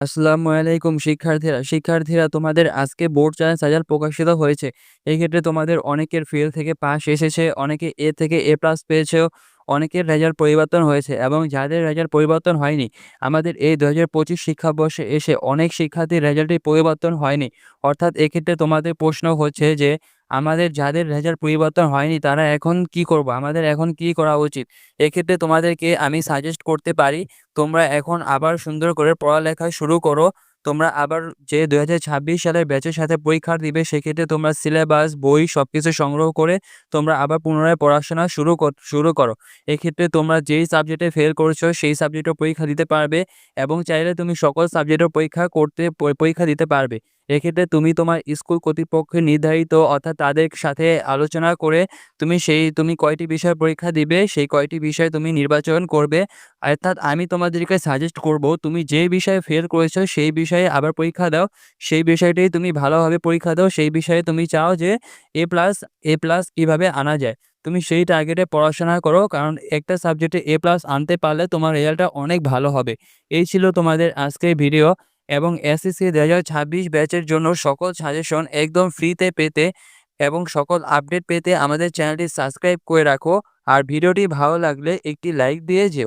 আসসালামু আলাইকুম শিক্ষার্থীরা। শিক্ষার্থীরা, তোমাদের আজকে বোর্ড চ্যালেঞ্জ রেজাল্ট প্রকাশিত হয়েছে। এই ক্ষেত্রে তোমাদের অনেকের ফেল থেকে পাস এসেছে, অনেকে এ থেকে এ প্লাস পেয়েছেও, অনেকের রেজাল্ট পরিবর্তন হয়েছে এবং যাদের রেজাল্ট পরিবর্তন হয়নি, আমাদের এই দু হাজার পঁচিশ শিক্ষাবর্ষে এসে অনেক শিক্ষার্থীর রেজাল্টই পরিবর্তন হয়নি। অর্থাৎ এক্ষেত্রে তোমাদের প্রশ্ন হচ্ছে যে আমাদের যাদের রেজাল্ট পরিবর্তন হয়নি, তারা এখন কি করব? আমাদের এখন কি করা উচিত? এক্ষেত্রে তোমাদেরকে আমি সাজেস্ট করতে পারি, তোমরা এখন আবার সুন্দর করে পড়ালেখা শুরু করো। তোমরা আবার যে দু হাজার ছাব্বিশ সালের ব্যাচের সাথে পরীক্ষা দিবে, সেক্ষেত্রে তোমরা সিলেবাস বই সব কিছু সংগ্রহ করে তোমরা আবার পুনরায় পড়াশোনা শুরু কর, শুরু করো। এক্ষেত্রে তোমরা যেই সাবজেক্টে ফেল করেছ, সেই সাবজেক্টও পরীক্ষা দিতে পারবে এবং চাইলে তুমি সকল সাবজেক্টের পরীক্ষা করতে, পরীক্ষা দিতে পারবে। এক্ষেত্রে তুমি তোমার স্কুল কর্তৃপক্ষের নির্ধারিত, অর্থাৎ তাদের সাথে আলোচনা করে তুমি সেই, তুমি কয়টি বিষয় পরীক্ষা দিবে, সেই কয়টি বিষয় তুমি নির্বাচন করবে। অর্থাৎ আমি তোমাদেরকে সাজেস্ট করব, তুমি যে বিষয়ে ফেল করেছ সেই বিষয়ে আবার পরীক্ষা দাও। সেই বিষয়টি তুমি ভালোভাবে পরীক্ষা দাও, সেই বিষয়ে তুমি চাও যে এ প্লাস এ প্লাস কীভাবে আনা যায়। তুমি সেই টার্গেটে পড়াশোনা করো, কারণ একটা সাবজেক্টে এ প্লাস আনতে পারলে তোমার রেজাল্টটা অনেক ভালো হবে। এই ছিল তোমাদের আজকের ভিডিও এবং এসএসসি দু হাজার ছাব্বিশ ব্যাচের জন্য সকল সাজেশন একদম ফ্রিতে পেতে এবং সকল আপডেট পেতে আমাদের চ্যানেলটি সাবস্ক্রাইব করে রাখো। আর ভিডিওটি ভালো লাগলে একটি লাইক দিয়ে যেও।